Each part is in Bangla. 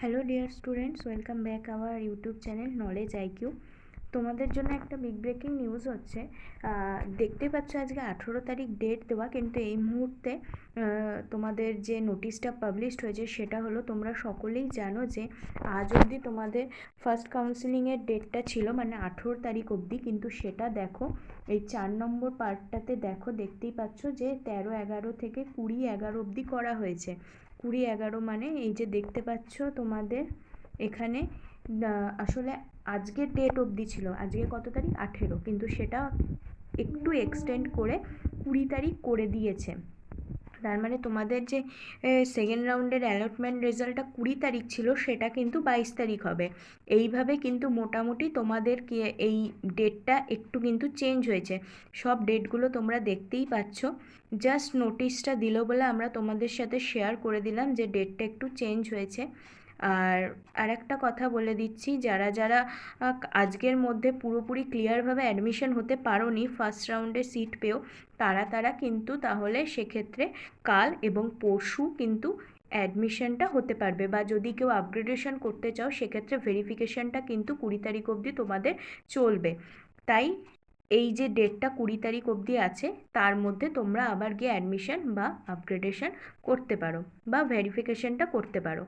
Hello dear students welcome back our YouTube channel knowledge IQ তোমাদের জন্য একটা বিগ ব্রেকিং নিউজ হচ্ছে দেখতে পাচ্ছ আজকে আঠেরো তারিখ ডেট দেওয়া, কিন্তু এই মুহূর্তে তোমাদের যে নোটিশটা পাবলিশড হয়েছে সেটা হলো তোমরা সকলেই জানো যে আজ অবধি তোমাদের ফার্স্ট কাউন্সিলিংয়ের ডেটটা ছিল মানে আঠেরো তারিখ অবধি, কিন্তু সেটা দেখো, এই চার নম্বর পার্টটাতে দেখো, দেখতেই পাচ্ছ যে তেরো এগারো থেকে কুড়ি এগারো অবধি করা হয়েছে। কুড়ি এগারো মানে এই যে দেখতে পাচ্ছ তোমাদের এখানে আসলে আজকে ডেট অবধি ছিল, আজকে কত তারিখ? আঠেরো, কিন্তু সেটা একটু এক্সটেন্ড করে কুড়ি তারিখ করে দিয়েছে। তার মানে তোমাদের যে সেকেন্ড রাউন্ডের অ্যালটমেন্ট রেজাল্টটা কুড়ি তারিখ ছিল, সেটা কিন্তু বাইশ তারিখ হবে। এইভাবে কিন্তু মোটামুটি তোমাদের এই ডেটটা একটু কিন্তু চেঞ্জ হয়েছে। সব ডেটগুলো তোমরা দেখতেই পাচ্ছ। জাস্ট নোটিশটা দিল বলে আমরা তোমাদের সাথে শেয়ার করে দিলাম যে ডেটটা একটু চেঞ্জ হয়েছে। আর আর একটা কথা বলে দিচ্ছি, যারা যারা আজকের মধ্যে পুরোপুরি ক্লিয়ারভাবে অ্যাডমিশন হতে পারো নি ফার্স্ট রাউন্ডে সিট পেও তারা তারা কিন্তু তাহলে সেক্ষেত্রে কাল এবং পরশু কিন্তু অ্যাডমিশনটা হতে পারবে। বা যদি কেউ আপগ্রেডেশন করতে চাও, সেক্ষেত্রে ভেরিফিকেশানটা কিন্তু কুড়ি তারিখ অবধি তোমাদের চলবে। তাই এই যে ডেটটা কুড়ি তারিখ অবধি আছে, তার মধ্যে তোমরা আবার গিয়ে অ্যাডমিশন বা আপগ্রেডেশন করতে পারো বা ভেরিফিকেশানটা করতে পারো।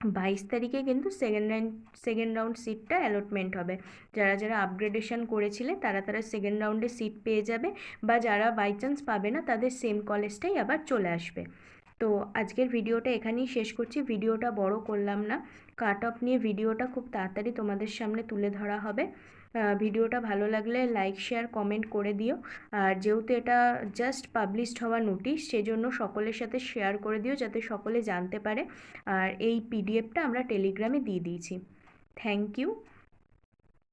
বাইশ তারিখে কিন্তু সেকেন্ড রাউন্ড সেকেন্ড রাউন্ড সিটটা অ্যালটমেন্ট হবে। যারা যারা আপগ্রেডেশন করেছিলে, তারা তারা সেকেন্ড রাউন্ডে সিট পেয়ে যাবে বা যারা বাই চান্স পাবে না, তাদের সেম কলেজটাই আবার চলে আসবে। তো আজকের ভিডিওটা এখানেই শেষ করছি। ভিডিওটা বড় করলাম না। কাট অফ নিয়ে ভিডিওটা খুব তাড়াতাড়ি তোমাদের সামনে তুলে ধরা হবে। ভিডিওটা ভালো লাগলে লাইক, শেয়ার, কমেন্ট করে দিও। আর যেহেতু এটা জাস্ট পাবলিশড হওয়া নোটিশ সেজন্য সকলের সাথে শেয়ার করে দিও যাতে সকলে জানতে পারে। আর এই পিডিএফটা আমরা টেলিগ্রামে দিয়ে দিয়েছি। Thank you